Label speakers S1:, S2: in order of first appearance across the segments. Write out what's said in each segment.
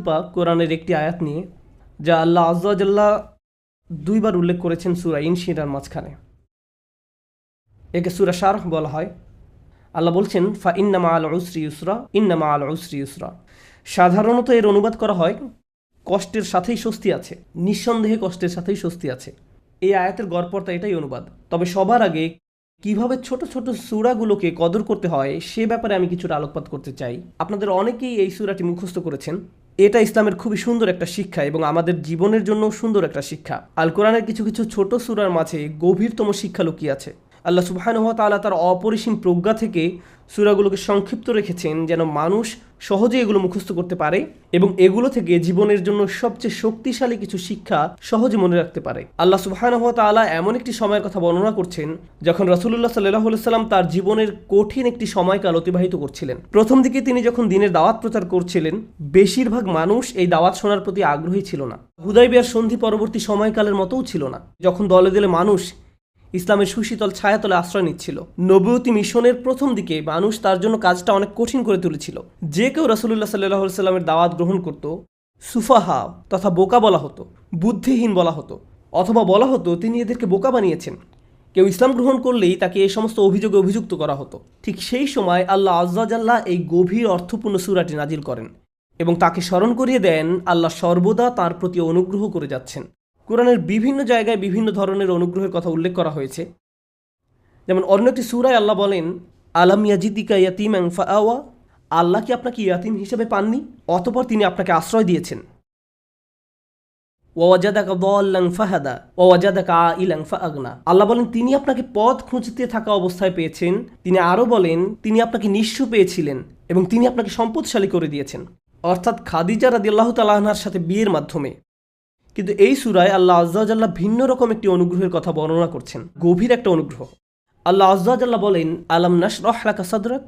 S1: খুদ্া কোরআনের একটি আয়াত নিয়ে, যা আল্লাহ আজ্লাহ দুইবার উল্লেখ করেছেন সুরা ইনশিরার মাঝখানে। একে সুরা শারহ বলা হয়। আল্লাহ বলছেন, ফা ইন্নামা আল উসরি ইউসরা, ইন্নামা আল উসরি ইউসরা। সাধারণত এর অনুবাদ করা হয়, কষ্টের সাথেই স্বস্তি আছে, নিঃসন্দেহে কষ্টের সাথেই স্বস্তি আছে। এই আয়াতের গড়পর্তা এটাই অনুবাদ। তবে সবার আগে কীভাবে ছোট ছোট সুরাগুলোকে কদর করতে হয়, সে ব্যাপারে আমি কিছুটা আলোকপাত করতে চাই। আপনাদের অনেকেই এই সুরাটি মুখস্থ করেছেন। এটা ইসলামের খুবই সুন্দর একটা শিক্ষা এবং আমাদের জীবনের জন্য সুন্দর একটা শিক্ষা। আল কোরআনের কিছু কিছু ছোট সুরার মাঝে গভীরতম শিক্ষা লুকিয়ে আছে। আল্লাহ সুবাহানুহ তালা তার অপরিসীম প্রজ্ঞা থেকে সুরাগুলোকে সংক্ষিপ্ত রেখেছেন যেন মানুষ সহজে এগুলো মুখস্থ করতে পারে এবং এগুলো থেকে জীবনের জন্য সবচেয়ে শক্তিশালী কিছু শিক্ষা সহজে মনে রাখতে পারে। আল্লাহ সুবাহানুহ তালা এমন একটি সময়ের কথা বর্ণনা করছেন যখন রসুল্লাহ সাল্লাহ সাল্লাম তার জীবনের কঠিন একটি সময়কাল অতিবাহিত করছিলেন। প্রথম দিকে তিনি যখন দিনের দাওয়াত প্রচার করছিলেন, বেশিরভাগ মানুষ এই দাওয়াত শোনার প্রতি আগ্রহী ছিল না। হুদাইবিয়ার সন্ধি পরবর্তী সময়কালের মতোও ছিল না। যখন দলে দলে মানুষ ইসলামের সুশীতল ছায়াতলে আশ্রয় নিচ্ছিল। নবতী মিশনের প্রথম দিকে মানুষ তার জন্য কাজটা অনেক কঠিন করে তুলেছিল। যে কেউ রসুল্লাহ সাল্লাহ সাল্লামের দাওয়াত গ্রহণ করত, সুফাহা তথা বোকা বলা হতো, বুদ্ধিহীন বলা হতো, অথবা বলা হতো তিনি এদেরকে বোকা বানিয়েছেন। কেউ ইসলাম গ্রহণ করলেই তাকে এই সমস্ত অভিযোগে অভিযুক্ত করা হতো। ঠিক সেই সময় আল্লাহ আজ্লাহ এই গভীর অর্থপূর্ণ সুরাটি নাজিল করেন এবং তাকে স্মরণ করিয়ে দেন আল্লাহ সর্বদা তার প্রতি অনুগ্রহ করে যাচ্ছেন। কোরআনের বিভিন্ন জায়গায় বিভিন্ন ধরনের অনুগ্রহের কথা উল্লেখ করা হয়েছে। যেমন অন্য একটি সুরায় আল্লাহ বলেন, আলাম ইয়াজিদিকা ইয়াতিম আওয়া আল্লাহ কি আপনাকে ইয়াতিম হিসেবে পাননি? অতপর তিনি আপনাকে আশ্রয় দিয়েছেন। ওয়াজাদাকা আল্লাহ বলেন, তিনি আপনাকে পথ খুঁজতে থাকা অবস্থায় পেয়েছেন। তিনি আরও বলেন, তিনি আপনাকে নিঃস্ব পেয়েছিলেন এবং তিনি আপনাকে সম্পদশালী করে দিয়েছেন। অর্থাৎ খাদিজা রাদি আল্লাহ তালাহনার সাথে বিয়ের মাধ্যমে। কিন্তু এই সুরায় আল্লাহ আজ্লাহ ভিন্ন রকম একটি অনুগ্রহের কথা বর্ণনা করছেন। গভীর একটা অনুগ্রহ। আল্লাহ আজ্লাহ বলেন, আলাম নাস রহলাকা সাদরাক?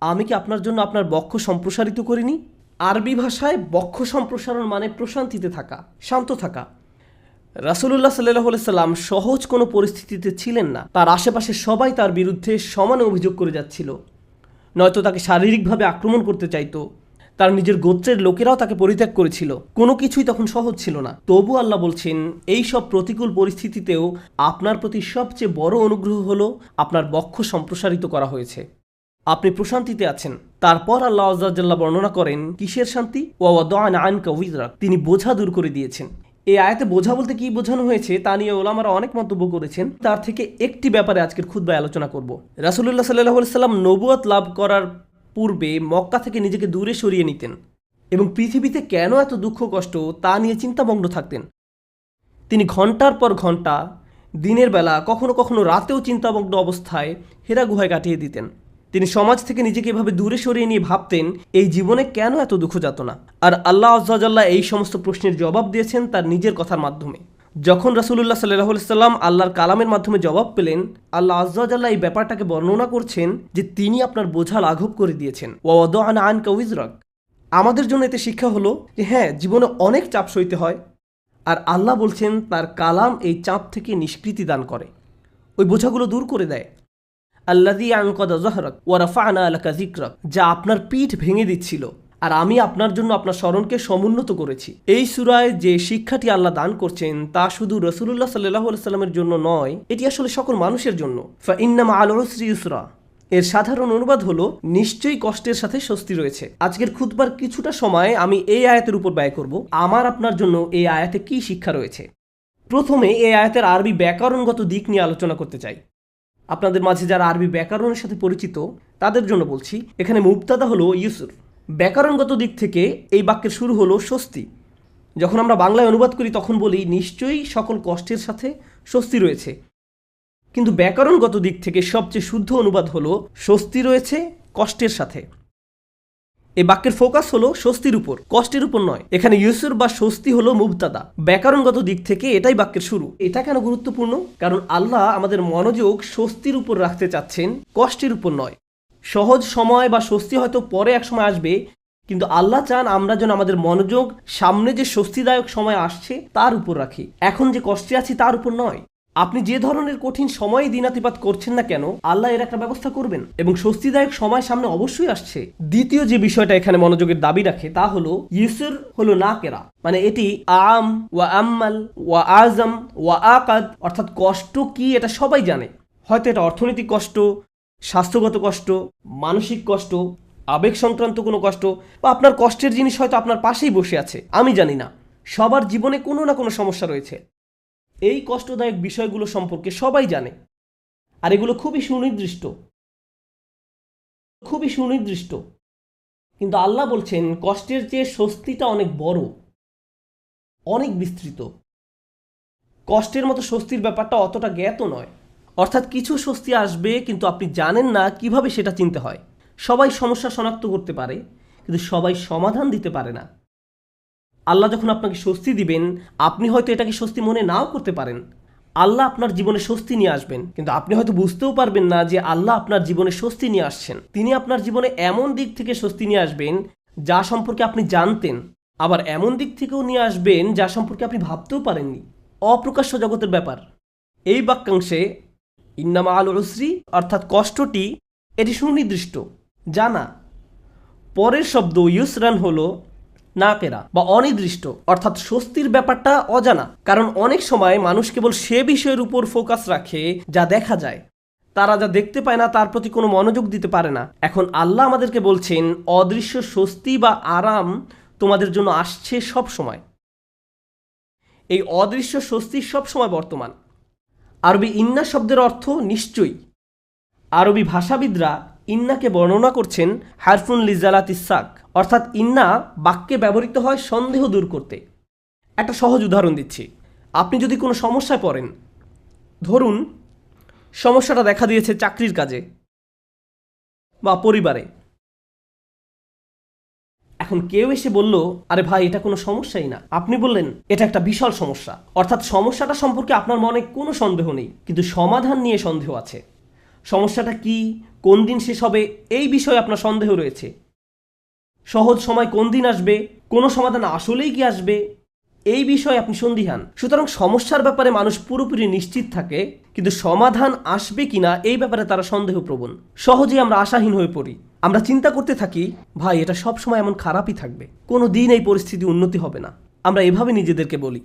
S1: আমি কি আপনার জন্য আপনার বক্ষ সম্প্রসারিত করিনি? আরবি ভাষায় বক্ষ সম্প্রসারণ মানে প্রশান্তিতে থাকা, শান্ত থাকা। রাসুলুল্লাহ সাল্লাহ সাল্লাম সহজ কোনো পরিস্থিতিতে ছিলেন না। তার আশেপাশে সবাই তার বিরুদ্ধে সমানে অভিযোগ করে যাচ্ছিল। নয়তো তাকে শারীরিকভাবে আক্রমণ করতে চাইতো। তার নিজের গোত্রের লোকেরাও তাকে পরিত্যাগ করেছিল। কোনো কিছুই তখন সহজ ছিল না। তবু আল্লাহ বলছেন এই সব প্রতিকূল পরিস্থিতিতেও আপনার প্রতি সবচেয়ে বড় অনুগ্রহ হলো আপনার বক্ষ সম্প্রসারিত করা হয়েছে। আপনি প্রশান্তিতে আছেন। তারপর আল্লাহ আজ্লাহ বর্ণনা করেন, কিসের শান্তি? ওয়াদান আন কবিদরাক তিনি বোঝা দূর করে দিয়েছেন। এই আয়াতে বোঝা বলতে কি বোঝানো হয়েছে, তা নিয়ে ওলামারা অনেক মন্তব্য করেছেন। তার থেকে একটি ব্যাপারে আজকের খুদ্ায় আলোচনা করব। রাসুল্লাহ সাল্লাহ সাল্লাম নবুয়াত লাভ করার পূর্বে মক্কা থেকে নিজেকে দূরে সরিয়ে নিতেন এবং পৃথিবীতে কেন এত দুঃখ, কষ্ট তা নিয়ে চিন্তামগ্ন থাকতেন। তিনি ঘণ্টার পর ঘণ্টা দিনের বেলা, কখনো কখনো রাতেও চিন্তামগ্ন অবস্থায় হেরা গুহায় কাটিয়ে দিতেন। তিনি সমাজ থেকে নিজেকে এভাবে দূরে সরিয়ে নিয়ে ভাবতেন, এই জীবনে কেন এত দুঃখ যাত না? আর আল্লাহ আজ্লাহ এই সমস্ত প্রশ্নের জবাব দিয়েছেন তার নিজের কথার মাধ্যমে। যখন রাসুল্লাহ সাল্লাহ সাল্লাম আল্লাহর কালামের মাধ্যমে জবাব পেলেন, আল্লাহ আজ্লাহ এই ব্যাপারটাকে বর্ণনা করছেন যে তিনি আপনার বোঝা লাঘব করে দিয়েছেন। ওয়াদ আন আন কউইজরক আমাদের জন্য এতে শিক্ষা হলো যে হ্যাঁ জীবনে অনেক চাপ সইতে হয়। আর আল্লাহ বলছেন, তার কালাম এই চাপ থেকে নিষ্কৃতি দান করে। ওই বোঝাগুলো দূর করে দেয়। আল্লাদি আনকদা জহরক ওয়ারাফা আনা আলাকা জিক্রক যা আপনার পিঠ ভেঙে দিচ্ছিল। আর আমি আপনার জন্য আপনার স্মরণকে সমুন্নত করেছি। এই সুরায় যে শিক্ষাটি আল্লাহ দান করছেন, তা শুধু রসুল্লাহ সাল্লাহ সাল্লামের জন্য নয়, এটি আসলে সকল মানুষের জন্য। ইন্নামা আল ইউসরা। এর সাধারণ অনুবাদ হলো, নিশ্চয়ই কষ্টের সাথে স্বস্তি রয়েছে। আজকের খুদবার কিছুটা সময় আমি এই আয়াতের উপর ব্যয় করব। আমার আপনার জন্য এই আয়াতে কি শিক্ষা রয়েছে? প্রথমে এই আয়াতের আরবি ব্যাকরণগত দিক নিয়ে আলোচনা করতে চাই। আপনাদের মাঝে যারা আরবি ব্যাকরণের সাথে পরিচিত, তাদের জন্য বলছি, এখানে মুক্তাদা হলো ইউসুর। ব্যাকরণগত দিক থেকে এই বাক্যের শুরু হলো স্বস্তি। যখন আমরা বাংলায় অনুবাদ করি, তখন বলি, নিশ্চয়ই সকল কষ্টের সাথে স্বস্তি রয়েছে। কিন্তু ব্যাকরণগত দিক থেকে সবচেয়ে শুদ্ধ অনুবাদ হলো, স্বস্তি রয়েছে কষ্টের সাথে। এই বাক্যের ফোকাস হলো স্বস্তির উপর, কষ্টের উপর নয়। এখানে ইউসুর বা স্বস্তি হলো মুবতাদা। ব্যাকরণগত দিক থেকে এটাই বাক্যের শুরু। এটা কেন গুরুত্বপূর্ণ? কারণ আল্লাহ আমাদের মনোযোগ স্বস্তির উপর রাখতে চাচ্ছেন, কষ্টের উপর নয়। সহজ সময় বা স্বস্তি হয়তো পরে এক সময় আসবে, কিন্তু আল্লাহ চান আমরা যেন আমাদের মনোযোগ সামনে যে স্বস্তিদায়ক সময় আসছে তার উপর রাখি। এখন যে কষ্টে আছি তার উপর নয়। আপনি যে ধরনের কঠিন সময়ে দিনাতিপাত করছেন না কেন, আল্লাহ এর একটা ব্যবস্থা করবেন এবং স্বস্তিদায়ক সময় সামনে অবশ্যই আসছে। দ্বিতীয় যে বিষয়টা এখানে মনোযোগের দাবি রাখে তা হলো ইউসুর হলো না কেরা। মানে এটি আম ওয়া আম্মাল ওয়া আজম ওয়া আকাদ, অর্থাৎ কষ্ট কি এটা সবাই জানে। হয়তো এটা অর্থনৈতিক কষ্ট স্বাস্থ্যগত কষ্ট, মানসিক কষ্ট, আবেগ সংক্রান্ত কোনো কষ্ট বা আপনার কষ্টের জিনিস হয়তো আপনার পাশেই বসে আছে, আমি জানি না। সবার জীবনে কোনো না কোনো সমস্যা রয়েছে। এই কষ্টদায়ক বিষয়গুলো সম্পর্কে সবাই জানে। আর এগুলো খুবই সুনির্দিষ্ট। খুবই সুনির্দিষ্ট। কিন্তু আল্লাহ বলছেন, কষ্টের চেয়ে স্বস্তিটা অনেক বড়, অনেক বিস্তৃত। কষ্টের মতো স্বস্তির ব্যাপারটা অতটা জ্ঞাত নয়। অর্থাৎ কিছু স্বস্তি আসবে, কিন্তু আপনি জানেন না কীভাবে সেটা চিনতে হয়। সবাই সমস্যা শনাক্ত করতে পারে, কিন্তু সবাই সমাধান দিতে পারে না। আল্লাহ যখন আপনাকে স্বস্তি দিবেন, আপনি হয়তো এটাকে স্বস্তি মনে নাও করতে পারেন। আল্লাহ আপনার জীবনে স্বস্তি নিয়ে আসবেন, কিন্তু আপনি হয়তো বুঝতেও পারবেন না যে আল্লাহ আপনার জীবনে স্বস্তি নিয়ে আসছেন। তিনি আপনার জীবনে এমন দিক থেকে স্বস্তি নিয়ে আসবেন, যা সম্পর্কে আপনি জানতেন, আবার এমন দিক থেকেও নিয়ে আসবেন যা সম্পর্কে আপনি ভাবতেও পারেননি। অপ্রকাশ্য জগতের ব্যাপার। এই বাক্যাংশে ইন্নামা আল উসরি, অর্থাৎ কষ্টটি, এটি সুনির্দিষ্ট। জানা, পরের শব্দ ইউসরান হলো নাকেরা বা অনির্দিষ্ট, অর্থাৎ স্বস্তির ব্যাপারটা অজানা। কারণ অনেক সময় মানুষ কেবল সে বিষয়ের উপর ফোকাস রাখে যা দেখা যায়। তারা যা দেখতে পায় না, তার প্রতি কোনো মনোযোগ দিতে পারে না। এখন আল্লাহ আমাদেরকে বলছেন, অদৃশ্য স্বস্তি বা আরাম তোমাদের জন্য আসছে সব সময় এই অদৃশ্য স্বস্তি সব সময় বর্তমান। আরবি ইন্না শব্দের অর্থ নিশ্চয়ই। আরবি ভাষাবিদরা ইন্নাকে বর্ণনা করছেন হারফুন লিজালাত ইসাক, অর্থাৎ ইন্না বাক্যে ব্যবহৃত হয় সন্দেহ দূর করতে। একটা সহজ উদাহরণ দিচ্ছি। আপনি যদি কোনো সমস্যায় পড়েন, ধরুন সমস্যাটা দেখা দিয়েছে চাকরির কাজে বা পরিবারে। এখন কেউ এসে বলল, আরে ভাই, এটা কোনো সমস্যাই না। আপনি বললেন, এটা একটা বিশাল সমস্যা। অর্থাৎ সমস্যাটা সম্পর্কে আপনার মনে কোনো সন্দেহ নেই, কিন্তু সমাধান নিয়ে সন্দেহ আছে। সমস্যাটা কি? কোন দিন শেষ হবে? এই বিষয়ে আপনার সন্দেহ রয়েছে। সহজ সময় কোন দিন আসবে? কোনো সমাধান আসলেই কি আসবে? এই বিষয়ে আপনি সন্দিহান। সুতরাং সমস্যার ব্যাপারে মানুষ পুরোপুরি নিশ্চিত থাকে, কিন্তু সমাধান আসবে কিনা এই ব্যাপারে তারা সন্দেহপ্রবণ। সহজেই আমরা আশাহীন হয়ে পড়ি। আমরা চিন্তা করতে থাকি, ভাই, এটা সবসময় এমন খারাপই থাকবে। কোনো দিন এই পরিস্থিতি উন্নতি হবে না। আমরা এভাবে নিজেদেরকে বলি।